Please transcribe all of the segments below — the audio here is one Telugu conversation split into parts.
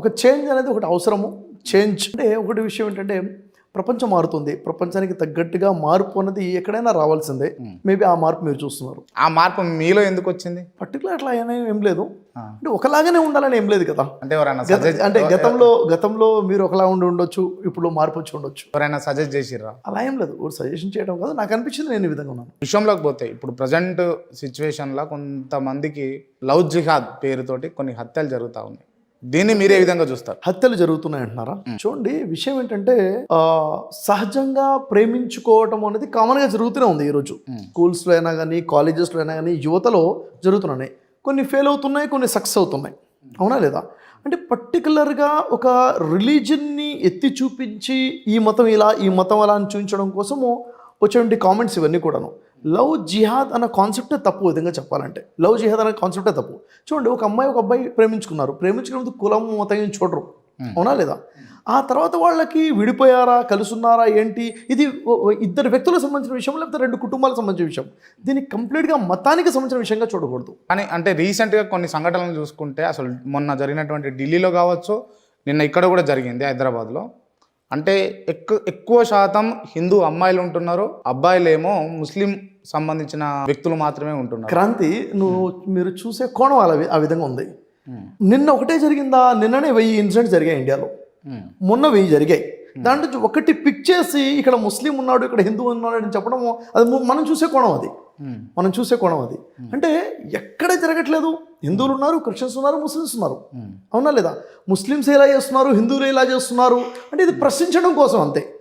ఒక చేంజ్ అనేది ఒకటి అవసరము. చేంజ్ అంటే ఒకటి విషయం ఏంటంటే ప్రపంచం మారుతుంది. ప్రపంచానికి తగ్గట్టుగా మార్పు అనేది ఎక్కడైనా రావాల్సిందే. మేబీ ఆ మార్పు మీరు చూస్తున్నారు. ఆ మార్పు మీలో ఎందుకు వచ్చింది? పర్టికులర్ అట్లా అయినా ఏం లేదు. అంటే ఒకలాగానే ఉండాలని ఏం లేదు కదా. అంటే ఎవరైనా అంటే గతంలో గతంలో మీరు ఒకలా ఉండి ఉండొచ్చు ఇప్పుడు మార్పు వచ్చి ఉండొచ్చు. ఎవరైనా సజెస్ట్ చేసిర్రా? అలా ఏం లేదు. సజెషన్ చేయడం కాదు. నాకు అనిపించింది నేను ఈ విధంగా ఉన్నాను. విషయంలోకి పోతే ఇప్పుడు ప్రజెంట్ సిచ్యువేషన్లో కొంతమందికి లవ్ జిహాద్ పేరుతోటి కొన్ని హత్యలు జరుగుతూ ఉన్నాయి. దీన్ని మీరే విధంగా చూస్తారు. హత్యలు జరుగుతున్నాయి అంటున్నారా చూడండి విషయం ఏంటంటే ఆ, సహజంగా ప్రేమించుకోవటం అనేది కామన్గా జరుగుతూనే ఉంది ఈరోజు. స్కూల్స్లో అయినా కానీ కాలేజెస్లో అయినా కానీ యువతలో జరుగుతున్నాయి. కొన్ని ఫెయిల్ అవుతున్నాయి కొన్ని సక్సెస్ అవుతున్నాయి. అవునా లేదా? అంటే పర్టికులర్గా ఒక రిలీజన్ని ఎత్తి చూపించి ఈ మతం ఇలా ఈ మతం అలా అని చూపించడం కోసము వచ్చేటువంటి కామెంట్స్ ఇవన్నీ కూడాను. లవ్ జిహాద్ అన్న కాన్సెప్టే తప్పు విధంగా చెప్పాలంటే. లవ్ జిహాద్ అనే కాన్సెప్టే తప్పు. చూడండి ఒక అమ్మాయి ఒక అబ్బాయి ప్రేమించుకున్నారు. ప్రేమించుకున్నప్పుడు కులం మతం చూడరు. అవునా లేదా? ఆ తర్వాత వాళ్ళకి విడిపోయారా కలుసున్నారా ఏంటి? ఇది ఇద్దరు వ్యక్తులకు సంబంధించిన విషయం లేకపోతే రెండు కుటుంబాలకు సంబంధించిన విషయం. దీన్ని కంప్లీట్గా మతానికి సంబంధించిన విషయంగా చూడకూడదు. కానీ అంటే రీసెంట్గా కొన్ని సంఘటనలు చూసుకుంటే అసలు మొన్న జరిగినటువంటి ఢిల్లీలో కావచ్చు నిన్న ఇక్కడ కూడా జరిగింది హైదరాబాద్లో. అంటే ఎక్కువ ఎక్కువ శాతం హిందూ అమ్మాయిలు ఉంటున్నారు అబ్బాయిలేమో ముస్లిం సంబంధించిన వ్యక్తులు మాత్రమే ఉంటున్నారు. క్రాంతి నువ్వు మీరు చూసే కోణం అలా ఆ విధంగా ఉంది. నిన్న ఒకటే జరిగిందా? నిన్ననే వెయ్యి ఇన్సిడెంట్స్ జరిగాయి ఇండియాలో. మొన్న వెయ్యి జరిగాయి. దాంట్లో నుంచి ఒకటి పిక్ చేసి ఇక్కడ ముస్లిం ఉన్నాడు ఇక్కడ హిందూ ఉన్నాడు అని చెప్పడము అది మనం చూసే కోణం అది. మ్మ్. మనం చూసే కోణం అది. అంటే ఎక్కడ జరగట్లేదు? హిందువులు ఉన్నారు క్రిస్టియన్స్ ఉన్నారు ముస్లిమ్స్ ఉన్నారు. అవునా లేదా? ముస్లిమ్స్ ఎలా చేస్తున్నారు? హిందువులు ఎలా చేస్తున్నారు? అంటే ఇది ప్రశ్నించడం కోసం అంతే.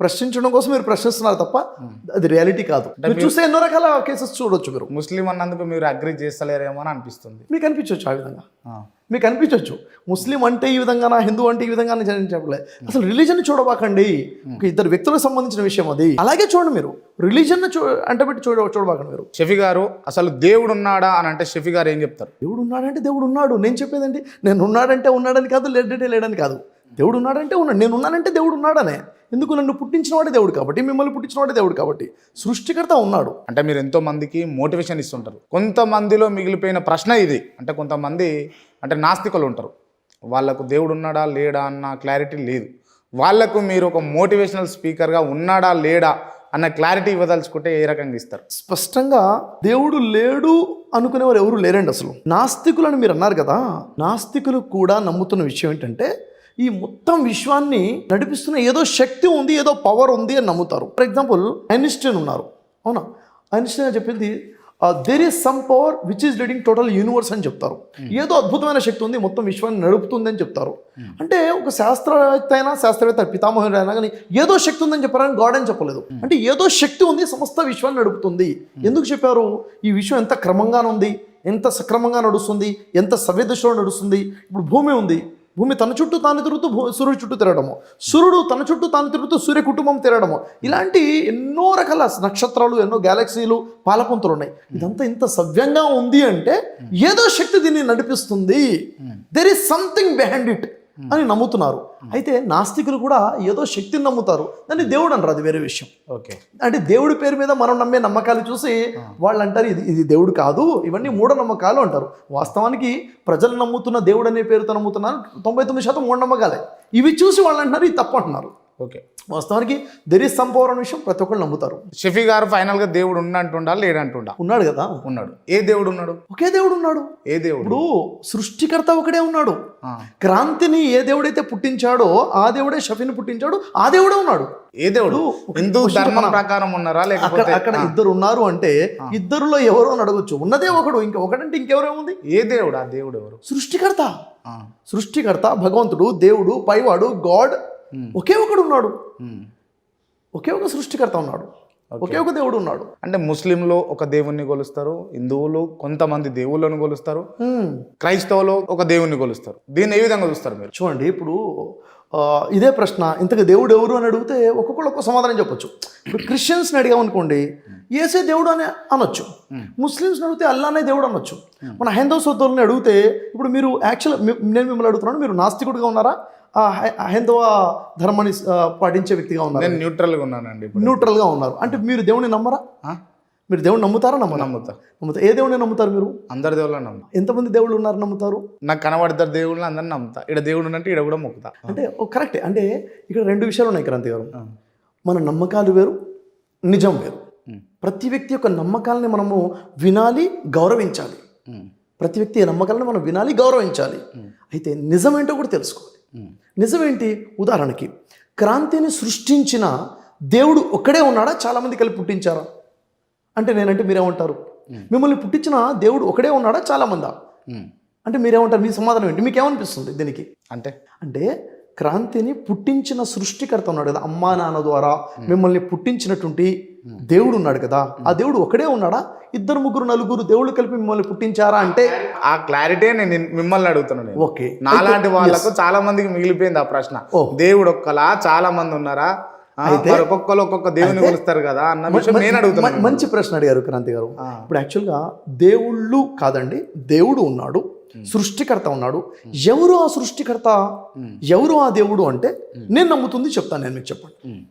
ప్రశ్నించడం కోసం మీరు ప్రశ్నిస్తున్నారు తప్ప అది రియాలిటీ కాదు. మీరు చూస్తే ఎన్నో రకాల కేసెస్ చూడొచ్చు మీరు. ముస్లిం అన్నందుకు మీరు అగ్రి చేస్తలేరేమో అని అనిపిస్తుంది. మీకు అనిపించవచ్చు ఆ విధంగా. మీకు అనిపించవచ్చు ముస్లిం అంటే ఈ విధంగా హిందూ అంటే ఈ విధంగా అని చెప్పలే. అసలు రిలీజన్ చూడబాకండి. ఒక ఇద్దరు వ్యక్తులకు సంబంధించిన విషయం అది. అలాగే చూడండి మీరు. రిలీజన్ చూ అంటే పెట్టి చూడ చూడబాకండి మీరు. షఫీ గారు అసలు దేవుడు ఉన్నాడా అని అంటే షఫీ గారు ఏం చెప్తారు? దేవుడు ఉన్నాడంటే దేవుడు ఉన్నాడు. నేను చెప్పేదండి నేను ఉన్నాడంటే ఉన్నాడని కాదు లేడంటే లేడని కాదు. దేవుడు ఉన్నాడంటే ఉన్నాడు. నేను ఉన్నానంటే దేవుడు ఉన్నాడనే ఎందుకు నన్ను పుట్టించిన వాడే దేవుడు కాబట్టి మిమ్మల్ని పుట్టించిన వాడే దేవుడు కాబట్టి. సృష్టికర్త ఉన్నాడు. అంటే మీరు ఎంతో మందికి మోటివేషన్ ఇస్తుంటారు. కొంతమందిలో మిగిలిపోయిన ప్రశ్న ఇది. అంటే కొంతమంది అంటే నాస్తికులు ఉంటారు. వాళ్ళకు దేవుడు ఉన్నాడా లేడా అన్న క్లారిటీ లేదు. వాళ్ళకు మీరు ఒక మోటివేషనల్ స్పీకర్గా ఉన్నాడా లేడా అన్న క్లారిటీ ఇవ్వదలుచుకుంటే ఏ రకంగా ఇస్తారు? స్పష్టంగా దేవుడు లేడు అనుకునేవారు ఎవరు లేరండి అసలు. నాస్తికులని మీరు అన్నారు కదా నాస్తికులు కూడా నమ్ముతున్న విషయం ఏంటంటే ఈ మొత్తం విశ్వాన్ని నడిపిస్తున్న ఏదో శక్తి ఉంది ఏదో పవర్ ఉంది అని నమ్ముతారు. ఫర్ ఎగ్జాంపుల్ ఐన్స్టీన్ ఉన్నారు. అవునా? ఐన్స్టీన్ చెప్పింది there is some power which is leading total universe అని చెప్తారు. ఏదో అద్భుతమైన శక్తి ఉంది మొత్తం విశ్వాన్ని నడుపుతుంది అని చెప్తారు. అంటే ఒక శాస్త్రవేత్త అయినా శాస్త్రవేత్త పితామహుడు అయినా కానీ ఏదో శక్తి ఉందని చెప్పారని గాడ్ అని చెప్పలేదు. అంటే ఏదో శక్తి ఉంది సమస్త విశ్వాన్ని నడుపుతుంది. ఎందుకు చెప్పారు? ఈ విశ్వం ఎంత క్రమంగా ఉంది ఎంత సక్రమంగా నడుస్తుంది ఎంత సవ్యదశలో నడుస్తుంది ఇప్పుడు భూమి ఉంది. భూమి తన చుట్టూ తాను తిరుగుతూ సూర్యుడు చుట్టూ తిరగడము. సూర్యుడు తన చుట్టూ తాను తిరుగుతూ సూర్య కుటుంబం తిరగడము. ఇలాంటి ఎన్నో రకాల నక్షత్రాలు ఎన్నో గ్యాలక్సీలు పాలపుంతలు ఉన్నాయి. ఇదంతా ఇంత సవ్యంగా ఉంది అంటే ఏదో శక్తి దీన్ని నడిపిస్తుంది. There is something behind it అని నమ్ముతున్నారు. అయితే నాస్తికులు కూడా ఏదో శక్తిని నమ్ముతారు. దాన్ని దేవుడు అనరు అది వేరే విషయం. ఓకే. అంటే దేవుడి పేరు మీద మనం నమ్మే నమ్మకాలు చూసి వాళ్ళు అంటారు ఇది ఇది దేవుడు కాదు ఇవన్నీ మూఢనమ్మకాలు అంటారు. వాస్తవానికి ప్రజలు నమ్ముతున్న దేవుడు అనే పేరుతో నమ్ముతున్నారు తొంభై తొమ్మిది శాతం మూఢనమ్మకాలే. ఇవి చూసి వాళ్ళు అంటున్నారు ఇది తప్పు అంటున్నారు. ఓకే. వాస్తవానికి దెర్ ఇస్ సంపవర్ అనే విషయం ప్రతి ఒక్కళ్ళు నమ్ముతారు. షఫీ గారు ఫైనల్గా దేవుడు ఉన్నట్టుండా లేడంటుండా? ఉన్నాడు కదా? ఉన్నాడు. ఏ దేవుడు ఉన్నాడు? ఒకే దేవుడు ఉన్నాడు. ఏ దేవుడు? ఇప్పుడు సృష్టికర్త ఒకడే ఉన్నాడు. క్రాంతిని ఏ దేవుడైతే పుట్టించాడో ఆ దేవుడే షఫీని పుట్టించాడు ఆ దేవుడే ఉన్నాడు. ఏ దేవుడు? హిందూ ధర్మం? ప్రకారం ఉన్నారా లేకపోతే అక్కడ ఇద్దరు ఉన్నారు అంటే ఇద్దరులో ఎవరో అని అడగొచ్చు. ఉన్నదే ఒకడు ఇంకా ఒకటంటే ఇంకెవరేముంది ఏ దేవుడు? ఆ దేవుడు ఎవరు? సృష్టికర్త. సృష్టికర్త భగవంతుడు దేవుడు పైవాడు గాడ్ ఒకే ఒకడు ఉన్నాడు. ఉమ్. ఒకే ఒక సృష్టికర్త ఉన్నాడు. ఒకే ఒక దేవుడు ఉన్నాడు. అంటే ముస్లింలు ఒక దేవుణ్ణి కొలుస్తారు హిందువులు కొంతమంది దేవుళ్ళను కొలుస్తారు హ్మ్. క్రైస్తవులు ఒక దేవుణ్ణి కొలుస్తారు దీన్ని ఏ విధంగా చూస్తారు మీరు? చూడండి ఇప్పుడు ఇదే ప్రశ్న ఇంతకు దేవుడు ఎవరు అని అడిగితే ఒక్కొక్కరు ఒక్కొక్క సమాధానం చెప్పొచ్చు. ఇప్పుడు క్రిస్టియన్స్ని అడిగామనుకోండి ఏసే దేవుడు అని అనొచ్చు. ముస్లిమ్స్ని అడిగితే అల్లానే దేవుడు అనొచ్చు. మన హైందవ సోదరుల్ని అడిగితే ఇప్పుడు మీరు యాక్చువల్ నేను మిమ్మల్ని అడుగుతున్నాను మీరు నాస్తికుడిగా ఉన్నారా? హైందవ ధర్మాన్ని పాటించే వ్యక్తిగా ఉన్నారు. నేను న్యూట్రల్గా ఉన్నానండి న్యూట్రల్గా ఉన్నారు. అంటే మీరు దేవుని నమ్మరా? మీరు దేవుడు నమ్ముతారా నమ్మరా? నమ్ముతా. నమ్ముతారు ఏ దేవుడిని నమ్ముతారు మీరు? అందరి దేవుళ్ళని నమ్ముతా. ఎంతమంది దేవుళ్ళు ఉన్నారు నమ్ముతారు? నాకు కనబడతారు దేవుళ్ళని అందరిని నమ్ముతా. ఇక్కడ దేవుడు ఉన్నట్టు ఇక్కడ కూడా మొక్కుతా. అంటే ఓ కరెక్టే. అంటే ఇక్కడ రెండు విషయాలు ఉన్నాయి క్రాంతి గారు. మన నమ్మకాలు వేరు నిజం వేరు. ప్రతి వ్యక్తి యొక్క నమ్మకాలని మనము వినాలి గౌరవించాలి. ప్రతి వ్యక్తి నమ్మకాలను మనం వినాలి గౌరవించాలి. అయితే నిజం ఏంటో కూడా తెలుసుకోవాలి. నిజమేంటి? ఉదాహరణకి క్రాంతిని సృష్టించిన దేవుడు ఒక్కడే ఉన్నాడా? చాలామంది కలిపి పుట్టించారా? అంటే నేనంటే మీరేమంటారు? మిమ్మల్ని పుట్టించిన దేవుడు ఒకడే ఉన్నాడా? చాలామందా. అంటే మీరేమంటారు? మీ సమాధానం ఏంటి? మీకు ఏమనిపిస్తుంది దీనికి? అంటే? అంటే క్రాంతిని పుట్టించిన సృష్టికర్త ఉన్నాడు కదా అమ్మా నాన్న ద్వారా మిమ్మల్ని పుట్టించినటువంటి దేవుడు ఉన్నాడు కదా ఆ దేవుడు ఒకడే ఉన్నాడా? ఇద్దరు ముగ్గురు నలుగురు దేవుళ్ళు కలిపి మిమ్మల్ని పుట్టించారా అంటే? ఆ క్లారిటీ నేను మిమ్మల్ని అడుగుతున్నాను నేను. ఓకే. నాలాంటి వాళ్ళకు చాలా మందికి మిగిలిపోయింది ఆ ప్రశ్న. దేవుడు ఒక్కలా చాలా మంది ఉన్నారా? ఒక్కొక్కరు ఒక్కొక్క దేవుని కొలుస్తారు కదా అన్న విషయం నేను అడుగుతున్నాను మంచి ప్రశ్న అడిగారు క్రాంతి గారు. ఇప్పుడు యాక్చువల్గా దేవుళ్ళు కాదండి దేవుడు ఉన్నాడు. సృష్టికర్త ఉన్నాడు. ఎవరు ఆ సృష్టికర్త? ఎవరు ఆ దేవుడు అంటే నేను నమ్ముతుంది చెప్తాను నేను మీకు చెప్పండి.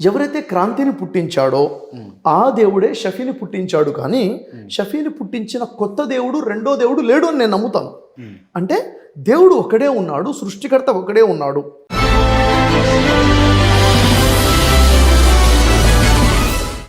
ఎవరైతే క్రాంతిని పుట్టించాడో ఆ దేవుడే షఫీని పుట్టించాడు కానీ షఫీని పుట్టించిన కొత్త దేవుడు రెండో దేవుడు లేడు అని నేను నమ్ముతాను. అంటే దేవుడు ఒకడే ఉన్నాడు సృష్టికర్త ఒకడే ఉన్నాడు.